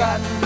กัน